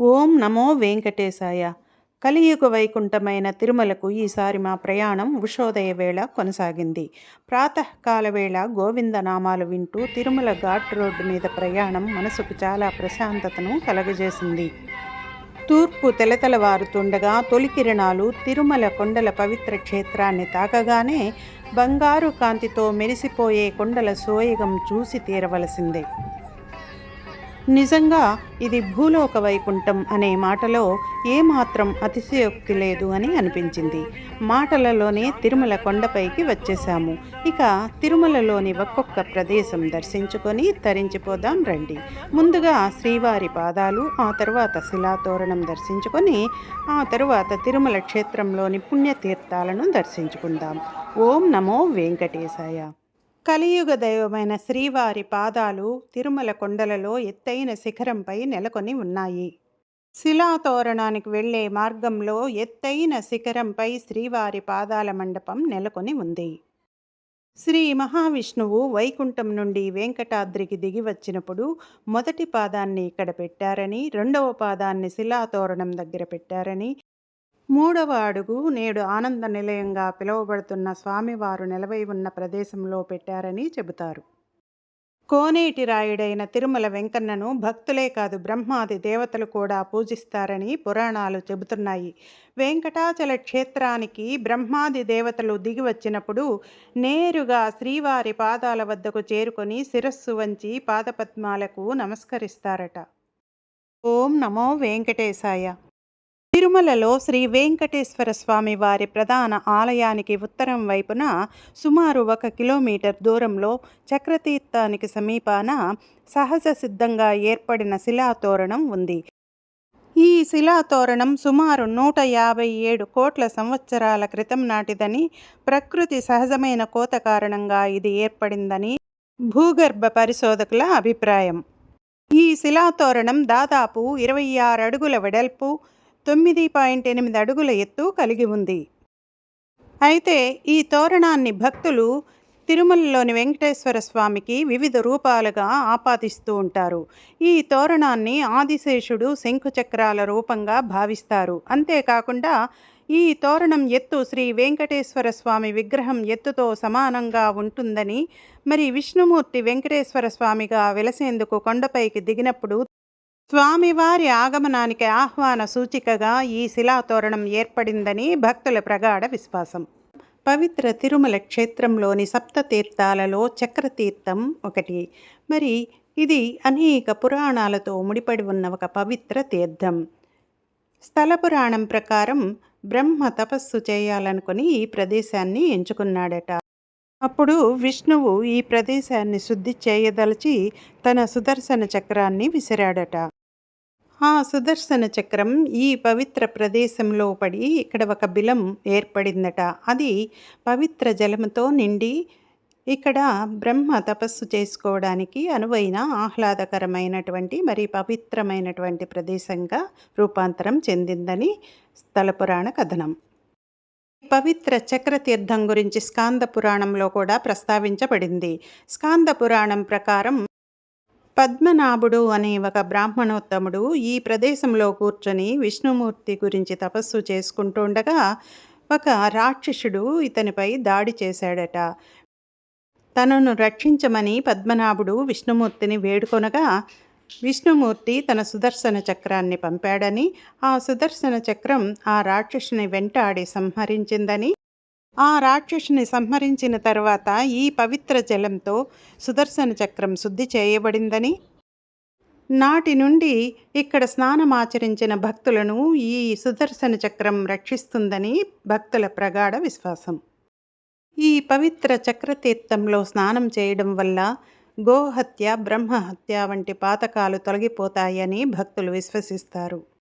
ఓం నమో వెంకటేశాయ. కలియుగ వైకుంఠమైన తిరుమలకు ఈసారి మా ప్రయాణం ఉషోదయ వేళ కొనసాగింది. ప్రాతకాల వేళ గోవింద నామాలు వింటూ తిరుమల ఘాట్ రోడ్డు మీద ప్రయాణం మనసుకు చాలా ప్రశాంతతను కలగజేసింది. తూర్పు తెలతలవారుతుండగా తొలి కిరణాలు తిరుమల కొండల పవిత్ర క్షేత్రాన్ని తాకగానే బంగారు కాంతితో మెరిసిపోయే కొండల సోయగం చూసి తీరవలసిందే. నిజంగా ఇది భూలోక వైకుంఠం అనే మాటలో ఏమాత్రం అతిశయోక్తి లేదు అని అనిపించింది. మాటలలోనే తిరుమల కొండపైకి వచ్చేసాము ఇక తిరుమలలోని ఒక్కొక్క ప్రదేశం దర్శించుకొని తరించిపోదాం రండి. ముందుగా శ్రీవారి పాదాలు ఆ తర్వాత శిలాతోరణం దర్శించుకొని ఆ తరువాత తిరుమల క్షేత్రంలోని పుణ్యతీర్థాలను దర్శించుకుందాం. ఓం నమో వెంకటేశాయ. కలియుగ దైవమైన శ్రీవారి పాదాలు తిరుమల కొండలలో ఎత్తైన శిఖరంపై నెలకొని ఉన్నాయి. శిలాతోరణానికి వెళ్ళే మార్గంలో ఎత్తైన శిఖరంపై శ్రీవారి పాదాల మండపం నెలకొని ఉంది. శ్రీ మహావిష్ణువు వైకుంఠం నుండి వెంకటాద్రికి దిగి వచ్చినప్పుడు మొదటి పాదాన్ని ఇక్కడ పెట్టారని రెండవ పాదాన్ని శిలాతోరణం దగ్గర పెట్టారని మూడవ అడుగు నేడు ఆనంద నిలయంగా పిలువబడుతున్న స్వామివారు నిలవై ఉన్న ప్రదేశంలో పెట్టారని చెబుతారు. కోనేటి రాయుడైన తిరుమల వెంకన్నను భక్తులే కాదు బ్రహ్మాది దేవతలు కూడా పూజిస్తారని పురాణాలు చెబుతున్నాయి. వెంకటాచల క్షేత్రానికి బ్రహ్మాది దేవతలు దిగి వచ్చినప్పుడు నేరుగా శ్రీవారి పాదాల వద్దకు చేరుకొని శిరస్సు వంచి పాదపద్మాలకు నమస్కరిస్తారట. ఓం నమో వెంకటేశాయ. తిరుమలలో శ్రీ వెంకటేశ్వర స్వామి వారి ప్రధాన ఆలయానికి ఉత్తరం వైపున సుమారు ఒక కిలోమీటర్ దూరంలో చక్రతీర్థానికి సమీపాన సహజ సిద్ధంగా ఏర్పడిన శిలాతోరణం ఉంది. ఈ శిలాతోరణం సుమారు నూట యాభై ఏడు కోట్ల సంవత్సరాల క్రితం నాటిదని ప్రకృతి సహజమైన కోత కారణంగా ఇది ఏర్పడిందని భూగర్భ పరిశోధకుల అభిప్రాయం. ఈ శిలాతోరణం దాదాపు ఇరవై ఆరు అడుగుల వెడల్పు తొమ్మిది పాయింట్ ఎనిమిది అడుగుల ఎత్తు కలిగి ఉంది. అయితే ఈ తోరణాన్ని భక్తులు తిరుమలలోని వెంకటేశ్వర స్వామికి వివిధ రూపాలుగా ఆపాదిస్తూ ఉంటారు. ఈ తోరణాన్ని ఆదిశేషుడు శంఖుచక్రాల రూపంగా భావిస్తారు. అంతేకాకుండా ఈ తోరణం ఎత్తు శ్రీ వెంకటేశ్వర స్వామి విగ్రహం ఎత్తుతో సమానంగా ఉంటుందని మరి విష్ణుమూర్తి వెంకటేశ్వర స్వామిగా వెలసేందుకు కొండపైకి దిగినప్పుడు స్వామివారి ఆగమనానికి ఆహ్వాన సూచికగా ఈ శిలాతోరణం ఏర్పడిందని భక్తుల ప్రగాఢ విశ్వాసం. పవిత్ర తిరుమల క్షేత్రంలోని సప్త తీర్థాలలో చక్రతీర్థం ఒకటి. మరి ఇది అనేక పురాణాలతో ముడిపడి ఉన్న ఒక పవిత్ర తీర్థం. స్థల పురాణం ప్రకారం బ్రహ్మ తపస్సు చేయాలనుకుని ఈ ప్రదేశాన్ని ఎంచుకున్నాడట. అప్పుడు విష్ణువు ఈ ప్రదేశాన్ని శుద్ధి చేయదలిచి తన సుదర్శన చక్రాన్ని విసిరాడట. ఆ సుదర్శన చక్రం ఈ పవిత్ర ప్రదేశంలో పడి ఇక్కడ ఒక బిలం ఏర్పడిందట. అది పవిత్ర జలముతో నిండి ఇక్కడ బ్రహ్మ తపస్సు చేసుకోవడానికి అనువైన ఆహ్లాదకరమైనటువంటి మరి పవిత్రమైనటువంటి ప్రదేశంగా రూపాంతరం చెందిందని స్థల పురాణ కథనం. పవిత్ర చక్రతీర్థం గురించి స్కాంద పురాణంలో కూడా ప్రస్తావించబడింది. స్కాంద పురాణం ప్రకారం పద్మనాభుడు అనే ఒక బ్రాహ్మణోత్తముడు ఈ ప్రదేశంలో కూర్చొని విష్ణుమూర్తి గురించి తపస్సు చేసుకుంటుండగా ఒక రాక్షసుడు ఇతనిపై దాడి చేశాడట. తనను రక్షించమని పద్మనాభుడు విష్ణుమూర్తిని వేడుకొనగా విష్ణుమూర్తి తన సుదర్శన చక్రాన్ని పంపాడని ఆ సుదర్శన చక్రం ఆ రాక్షసుని వెంటాడి సంహరించిందని ఆ రాక్షసుని సంహరించిన తర్వాత ఈ పవిత్ర జలంతో సుదర్శన చక్రం శుద్ధి చేయబడిందని. నాటి నుండి ఇక్కడ స్నానమాచరించిన భక్తులను ఈ సుదర్శన చక్రం రక్షిస్తుందని భక్తుల ప్రగాఢ విశ్వాసం. ఈ పవిత్ర చక్రతీర్థంలో స్నానం చేయడం వల్ల గోహత్య బ్రహ్మహత్య వంటి పాతకాలు తొలగిపోతాయని భక్తులు విశ్వసిస్తారు.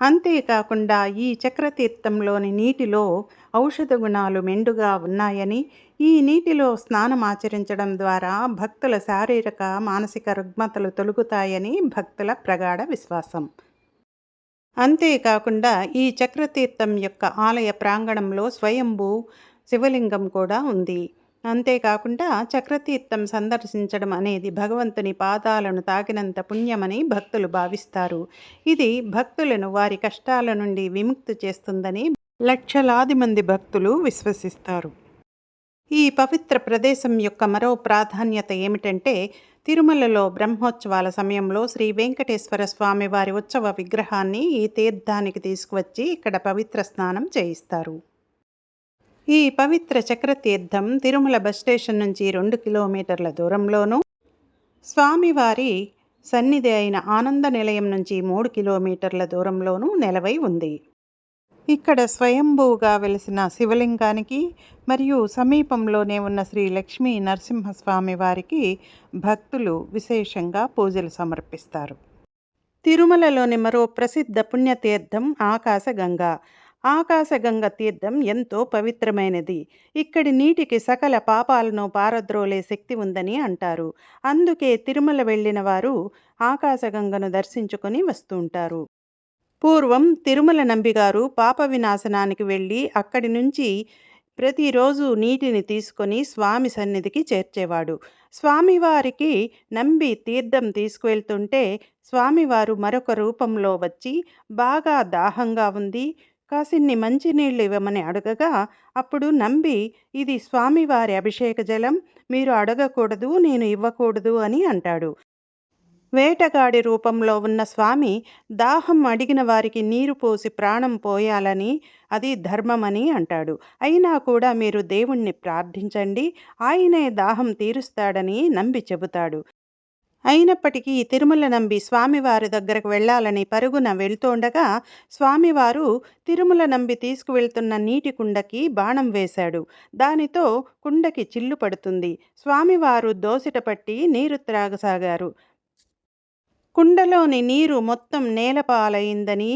అంతేకాకుండా ఈ చక్రతీర్థంలోని నీటిలో ఔషధ గుణాలు మెండుగా ఉన్నాయని ఈ నీటిలో స్నానం ఆచరించడం ద్వారా భక్తుల శారీరక మానసిక రుగ్మతలు తొలుగుతాయని భక్తుల ప్రగాఢ విశ్వాసం. అంతేకాకుండా ఈ చక్రతీర్థం యొక్క ఆలయ ప్రాంగణంలో స్వయంభూ శివలింగం కూడా ఉంది. అంతేకాకుండా చక్రతీర్థం సందర్శించడం అనేది భగవంతుని పాదాలను తాకినంత పుణ్యమని భక్తులు భావిస్తారు. ఇది భక్తులను వారి కష్టాల నుండి విముక్తి చేస్తుందని లక్షలాది మంది భక్తులు విశ్వసిస్తారు. ఈ పవిత్ర ప్రదేశం యొక్క మరో ప్రాధాన్యత ఏమిటంటే తిరుమలలో బ్రహ్మోత్సవాల సమయంలో శ్రీ వెంకటేశ్వర స్వామి వారి ఉత్సవ విగ్రహాన్ని ఈ తీర్థానికి తీసుకువచ్చి ఇక్కడ పవిత్ర స్నానం చేయిస్తారు. ఈ పవిత్ర చక్రతీర్థం తిరుమల బస్ స్టేషన్ నుంచి రెండు కిలోమీటర్ల దూరంలోనూ స్వామివారి సన్నిధి అయిన ఆనంద నిలయం నుంచి మూడు కిలోమీటర్ల దూరంలోనూ నెలవై ఉంది. ఇక్కడ స్వయంభూగా వెలిసిన శివలింగానికి మరియు సమీపంలోనే ఉన్న శ్రీ లక్ష్మీ నరసింహస్వామి వారికి భక్తులు విశేషంగా పూజలు సమర్పిస్తారు. తిరుమలలోని మరో ప్రసిద్ధ పుణ్యతీర్థం ఆకాశగంగా ఆకాశగంగ తీర్థం ఎంతో పవిత్రమైనది. ఇక్కడి నీటికి సకల పాపాలను పారద్రోలే శక్తి ఉందని అంటారు. అందుకే తిరుమల వెళ్ళిన వారు ఆకాశగంగను దర్శించుకొని వస్తుంటారు పూర్వం తిరుమల నంబిగారు పాప వినాశనానికి వెళ్ళి అక్కడి నుంచి ప్రతిరోజు నీటిని తీసుకొని స్వామి సన్నిధికి చేర్చేవాడు. స్వామివారికి నంబి తీర్థం తీసుకువెళ్తుంటే స్వామివారు మరొక రూపంలో వచ్చి బాగా దాహంగా ఉంది. కాసిన్ని మంచినీళ్ళు ఇవ్వమని అడగగా అప్పుడు నంబి ఇది స్వామివారి అభిషేక జలం మీరు అడగకూడదు నేను ఇవ్వకూడదు అని అంటాడు. వేటగాడి రూపంలో ఉన్న స్వామి దాహం అడిగిన వారికి నీరు పోసి ప్రాణం పోయాలని అది ధర్మమని అంటాడు. అయినా కూడా మీరు దేవుణ్ణి ప్రార్థించండి ఆయనే దాహం తీరుస్తాడని నంబి చెబుతాడు. అయినప్పటికీ తిరుమల నంబి స్వామివారి దగ్గరకు వెళ్ళాలని పరుగున వెళ్తుండగా స్వామివారు తిరుమల నంబి తీసుకువెళ్తున్న నీటి కుండకి బాణం వేశాడు. దానితో కుండకి చిల్లు పడుతుంది. స్వామివారు దోసిట పట్టి నీరు త్రాగసాగారు. కుండలోని నీరు మొత్తం నేలపాలైందని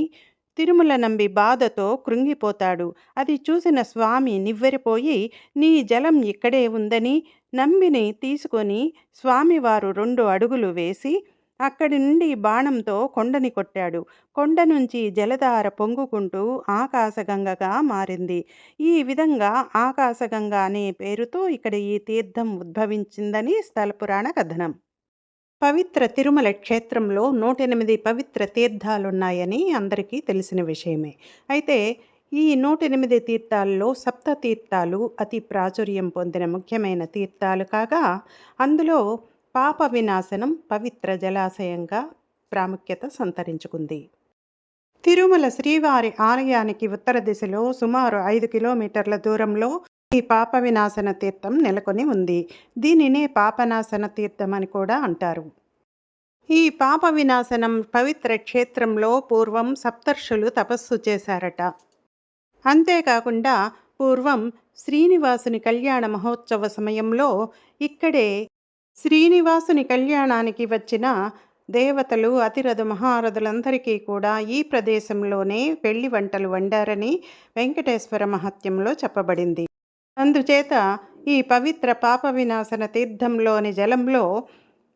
తిరుమల నంబి బాధతో కృంగిపోతాడు. అది చూసిన స్వామి నివ్వెరిపోయి నీ జలం ఇక్కడే ఉందని నంబిని తీసుకొని స్వామివారు రెండు అడుగులు వేసి అక్కడి నుండి బాణంతో కొండని కొట్టాడు. కొండ నుంచి జలధార పొంగుకుంటూ ఆకాశగంగగా మారింది. ఈ విధంగా ఆకాశగంగ అనే పేరుతో ఇక్కడ ఈ తీర్థం ఉద్భవించిందని స్థల పురాణ కథనం. పవిత్ర తిరుమల క్షేత్రంలో నూట ఎనిమిది పవిత్ర తీర్థాలున్నాయని అందరికీ తెలిసిన విషయమే. అయితే ఈ నూట ఎనిమిది తీర్థాల్లో సప్త తీర్థాలు అతి ప్రాచుర్యం పొందిన ముఖ్యమైన తీర్థాలు కాగా అందులో పాప వినాశనం పవిత్ర జలాశయంగా ప్రాముఖ్యత సంతరించుకుంది. తిరుమల శ్రీవారి ఆలయానికి ఉత్తర దిశలో సుమారు ఐదు కిలోమీటర్ల దూరంలో ఈ పాప వినాశన తీర్థం నెలకొని ఉంది. దీనినే పాపనాశన తీర్థం అని కూడా అంటారు. ఈ పాప వినాశనం పవిత్ర క్షేత్రంలో పూర్వం సప్తర్షులు తపస్సు చేశారట. అంతేకాకుండా పూర్వం శ్రీనివాసుని కళ్యాణ మహోత్సవ సమయంలో ఇక్కడే శ్రీనివాసుని కళ్యాణానికి వచ్చిన దేవతలు అతిరథ మహారథులందరికీ కూడా ఈ ప్రదేశంలోనే పెళ్ళి వంటలు వండారని వెంకటేశ్వర మహత్యంలో చెప్పబడింది. అందుచేత ఈ పవిత్ర పాప వినాశన తీర్థంలోని జలంలో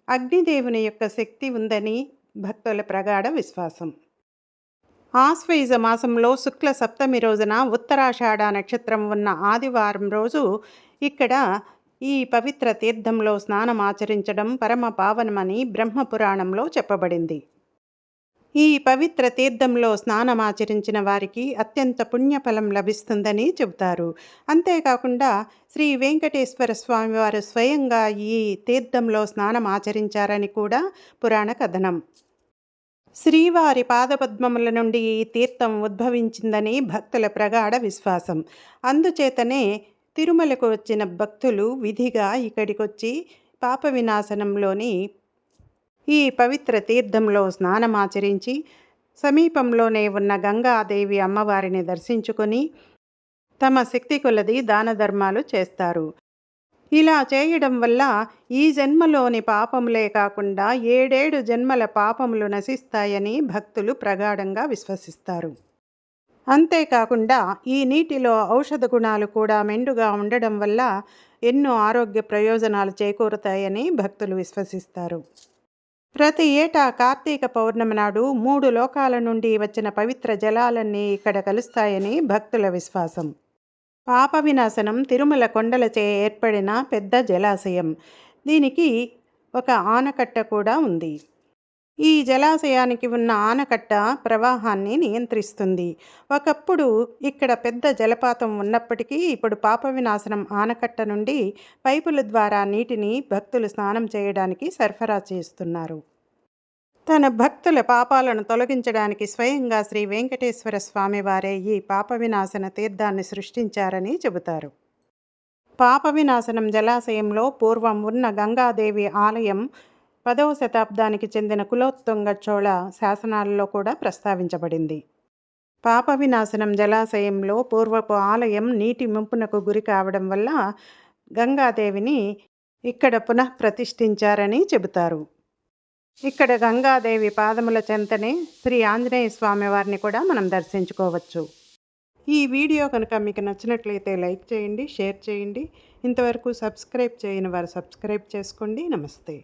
అగ్నిదేవుని యొక్క శక్తి ఉందని భక్తుల ప్రగాఢ విశ్వాసం. ఆశ్వయుజ మాసంలో శుక్ల సప్తమి రోజున ఉత్తరాషాఢ నక్షత్రం ఉన్న ఆదివారం రోజు ఇక్కడ ఈ పవిత్ర తీర్థంలో స్నానం ఆచరించడం పరమ పావనమని బ్రహ్మపురాణంలో చెప్పబడింది. ఈ పవిత్ర తీర్థంలో స్నానమాచరించిన వారికి అత్యంత పుణ్యఫలం లభిస్తుందని చెబుతారు. అంతేకాకుండా శ్రీ వెంకటేశ్వర స్వామి వారు స్వయంగా ఈ తీర్థంలో స్నానం ఆచరించారని కూడా పురాణ కథనం. శ్రీవారి పాదపద్మముల నుండి ఈ తీర్థం ఉద్భవించిందని భక్తుల ప్రగాఢ విశ్వాసం. అందుచేతనే తిరుమలకు వచ్చిన భక్తులు విధిగా ఇక్కడికొచ్చి పాప వినాశనంలోని ఈ పవిత్ర తీర్థంలో స్నానమాచరించి సమీపంలోనే ఉన్న గంగాదేవి అమ్మవారిని దర్శించుకొని తమ శక్తి కొలది దాన ధర్మాలు చేస్తారు. ఇలా చేయడం వల్ల ఈ జన్మలోని పాపములే కాకుండా ఏడేడు జన్మల పాపములు నశిస్తాయని భక్తులు ప్రగాఢంగా విశ్వసిస్తారు. అంతేకాకుండా ఈ నీటిలో ఔషధ గుణాలు కూడా మెండుగా ఉండడం వల్ల ఎన్నో ఆరోగ్య ప్రయోజనాలు చేకూరుతాయని భక్తులు విశ్వసిస్తారు. ప్రతి ఏటా కార్తీక పౌర్ణమి నాడు మూడు లోకాల నుండి వచ్చిన పవిత్ర జలాలన్నీ ఇక్కడ కలుస్తాయని భక్తుల విశ్వాసం. పాప వినాశనం తిరుమల కొండలచే ఏర్పడిన పెద్ద జలాశయం. దీనికి ఒక ఆనకట్ట కూడా ఉంది. ఈ జలాశయానికి ఉన్న ఆనకట్ట ప్రవాహాన్ని నియంత్రిస్తుంది. ఒకప్పుడు ఇక్కడ పెద్ద జలపాతం ఉన్నప్పటికీ ఇప్పుడు పాప వినాశనం ఆనకట్ట నుండి పైపుల ద్వారా నీటిని భక్తులు స్నానం చేయడానికి సరఫరా చేస్తున్నారు. తన భక్తుల పాపాలను తొలగించడానికి స్వయంగా శ్రీ వెంకటేశ్వర స్వామివారే ఈ పాప వినాశన తీర్థాన్ని సృష్టించారని చెబుతారు. పాప వినాశనం జలాశయంలో పూర్వం ఉన్న గంగాదేవి ఆలయం పదవ శతాబ్దానికి చెందిన కులోత్తుంగ చోళ శాసనాలలో కూడా ప్రస్తావించబడింది. పాప వినాశనం జలాశయంలో పూర్వపు ఆలయం నీటి ముంపునకు గురి కావడం వల్ల గంగాదేవిని ఇక్కడ పునః ప్రతిష్ఠించారని చెబుతారు. ఇక్కడ గంగాదేవి పాదముల చెంతనే శ్రీ ఆంజనేయ స్వామి వారిని కూడా మనం దర్శించుకోవచ్చు. ఈ వీడియో కనుక మీకు నచ్చినట్లయితే లైక్ చేయండి షేర్ చేయండి. ఇంతవరకు సబ్స్క్రైబ్ చేయని వారు సబ్స్క్రైబ్ చేసుకోండి. నమస్తే.